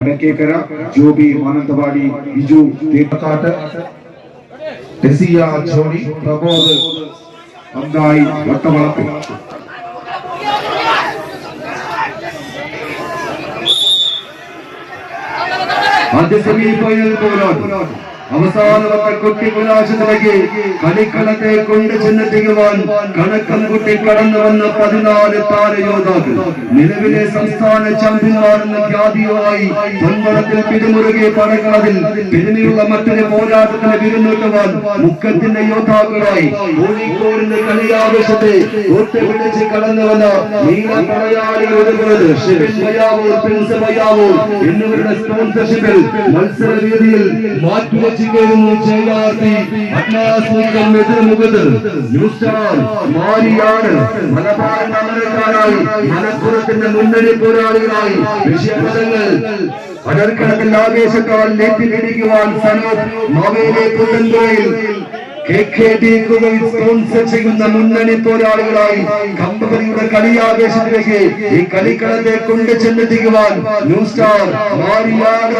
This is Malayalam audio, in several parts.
വടക്കേക്കര ജോബി മാനന്തവാടി ബിജു തീർത്ഥക്കാട്ട് ടെസിയ ജോണി പ്രബോധ് അന്തായി വട്ടവളപ്പിൽ. ആദ്യ സെമി ഫൈനൽ പോരാട്ടം അവസാനത്തെ കുട്ടി പുലാശത്തിലേക്ക് കളിക്കളത്തെ കൊണ്ട് ചെന്നെത്തിക്കുവാൻ കണക്കം കുട്ടി കടന്നു വന്ന പതിനാല് താരയോദ്ധാക്കൾ നിലവിലെ സംസ്ഥാന ചാമ്പ്യന്മാരെന്ന ഖ്യാതിയുമായി പൊൻപടത്തിൽ പിടിമുറുകെ പടക്കളതിൽ പിന്നെയുള്ള മറ്റൊരു പോരാട്ടത്തിന് വിരുന്നൂട്ടുവാൻ മുക്കത്തിന്റെ യോദ്ധാക്കളായി കോഴിക്കോടിന്റെ കളിയാവേശത്തെ ഒത്തുപിടിച്ച് കടന്നു വന്ന നീല പടയാളി ഒരുങ്ങുന്നത് ഷിബിൻ മയാവൂർ പ്രിൻസ് മയാവൂർ എന്നിവരുടെ സ്പോൺസർഷിപ്പിൽ മത്സര രീതിയിൽ മാറ്റുവെച്ച് കയറുന്നു ചേകാർത്തി അഗ്നാസ്മികം എതിർമുഖത്ത് ന്യൂസ് സ്റ്റാർ മാരിയാണ് മലബാർ അമരക്കാരായി മലപ്പുറത്തിന്റെ മുന്നണി പോരാളികളായി വിഷയപദങ്ങൾ അടർക്കണത്തിൽ ആവേശത്താൽ നെറ്റിലിടിക്കുവാൻ സനോപ് മാവേലി കുവൈ സ്പോൺസർ ചെയ്യുന്ന മുന്നണി പോരാളികളായി കമ്പനിയുടെ കളിയാവേശത്തിലേക്ക് ഈ കളിക്കളത്തെ കൊണ്ട് ചെന്നെത്തിക്കുവാൻ ന്യൂ സ്റ്റാർ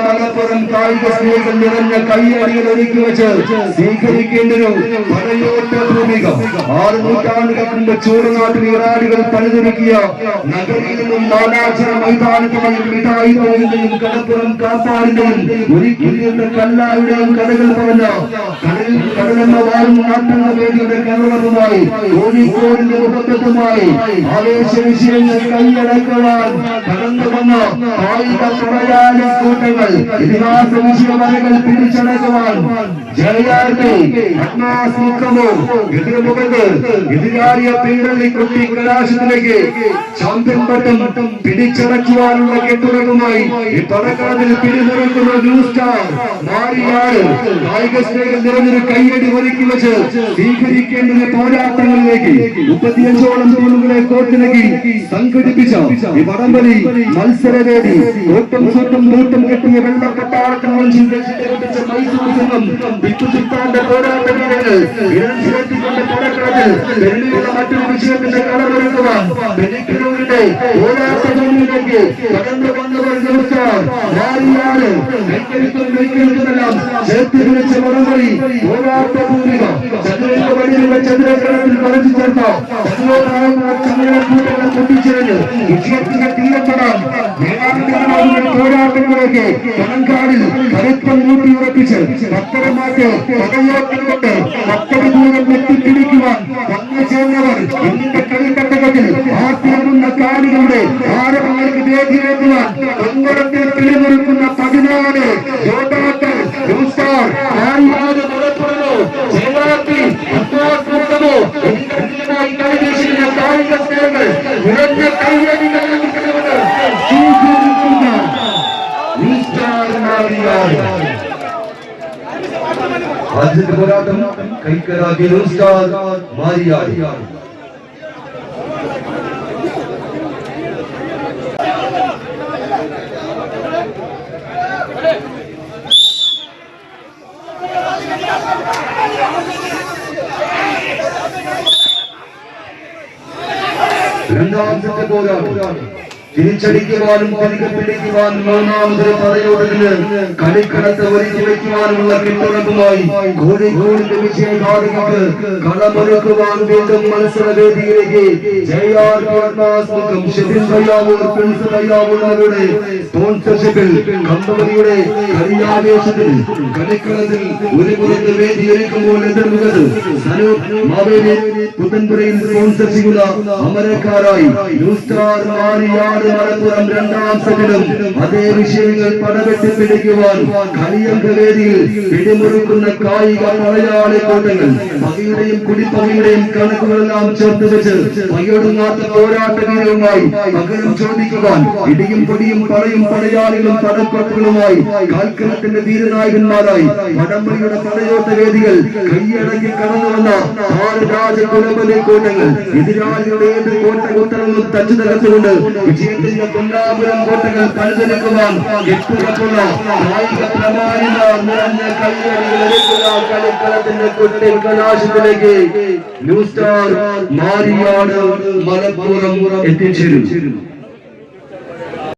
മലപ്പുറം കായിക സ്നേഹം നിറഞ്ഞ കൈയടികൾ ഒരുക്കി വെച്ച് സ്വീകരിക്കേണ്ടൊരു ചൂടനാട്ടിൽ ഇറാഡികൾ പണിതൊരുക്കിയ നഗരിൽ നിന്നും നാലാചര മിഠായി തോന്നിന്റെയും കടപ്പുറം കാപ്പാടിന്റെയും ഒരുക്കിയിരുന്ന കല്ലാരുടെയും കഥകൾ പറഞ്ഞ കടലിൽ കടലെന്ന കലവറുമായി കോഴിക്കോടിന്റെ ആവേശ വിഷയങ്ങൾ കൈയടക്കുവാൻ കടന്നു വന്ന കായിക കൂട്ടങ്ങൾ ഇതിഹാസ വിഷയമരകൾ പിടിച്ചടക്കുവാൻ കലാശത്തിലേക്ക് പിടിച്ചടക്കുവാനുള്ള കെട്ടുറകുമായി ഈ പടക്കളത്തിൽ പിടിമുറുക്കുന്ന സ്റ്റാർ മാറിയാണ് കായിക സ്നേഹം നിറഞ്ഞൊരു കയ്യടി ഒരുക്കി വെച്ച് സ്വീകരിക്കേണ്ടത് പോരാട്ടങ്ങളിലേക്ക് മുപ്പത്തിയഞ്ചോളം ടീമുകളെ കോർത്തിണക്കി സംഘടിപ്പിച്ച ഈ വടംവലി മത്സരവേദി. ഓട്ടം ചൂട്ടും കൂട്ടും കെട്ടിയ മനുഷ്യൻ രക്ഷിക്കപ്പെട്ടിച്ച മൈസൂർ മറ്റൊരു വിഷയത്തിന്റെ നെയ്ക്കരുത്തുമെല്ലാം ചേർത്ത് പടയോട്ടം കൊണ്ട് ന്യൂസ്റ്റാർ ആര്യാട് ആദ്യത്തെ പോരാട്ടം കൈക്കരാക്കി ന്യൂസ്റ്റാർ മാരിയാടി രണ്ടാമത്തെ പോരാട്ടം തിരിച്ചടിക്കുവാനും തിരികെ പിടിക്കുവാനും മൂന്നാമതൊരു പടയോട്ടത്തിന് കളിക്കടത്ത് ഒരുക്കി വയ്ക്കുവാനുമുള്ള പിന്തുണക്കുമായി കോഴിക്കോടിന്റെ വിജയഗാഥയ്ക്ക് കളമൊരുക്കുവാൻ വീണ്ടും മത്സരവേദിയിലേക്ക് സ്പോൺസർഷിപ്പിൽ അമരക്കാരായി മാറിയാട് മലപ്പുറം രണ്ടാം സെറ്റിലും അതേ വിഷയങ്ങൾ പടവെട്ടി പിടിക്കുവാൻ കളിയങ്കവേദിയിൽ പിടിമുറുക്കുന്ന കായിക മലയാളി കൂട്ടങ്ങൾ പകയുടെയും കുടിപ്പകയുടെയും കണക്കുകളെല്ലാം ചേർത്ത് വെച്ച് പകയൊടുങ്ങാത്ത പോരാട്ടങ്ങളുമായി പകരം ചോദിക്കുവാൻ ഇടിയും പൊടിയും പടയും പടയാളികളും പടപ്പുറത്തുകളുമായി കാൽക്കരത്തിന്റെ വീരനായകന്മാരായി വടംവലിയുടെ പടയോട്ട വേദികൾ കൈയടക്കി കടന്നു വന്ന ആറ് രാജകുലപതി കൂട്ടങ്ങൾ എതിരാളികളുടെ ഏത് കോട്ട കുത്തണമെന്നും തച്ചു തകർത്തുകൊണ്ട് വിജയത്തിന്റെ കൊല്ലാപുരം കോട്ടകൾ പ്രമാണിത നിറഞ്ഞ കളിക്കളത്തിന്റെ കുട്ടി കലാശത്തിലേക്ക് ന്യൂ സ്റ്റാർ മാരിയാണ് മലപ്പുറം എത്തിച്ചേരും.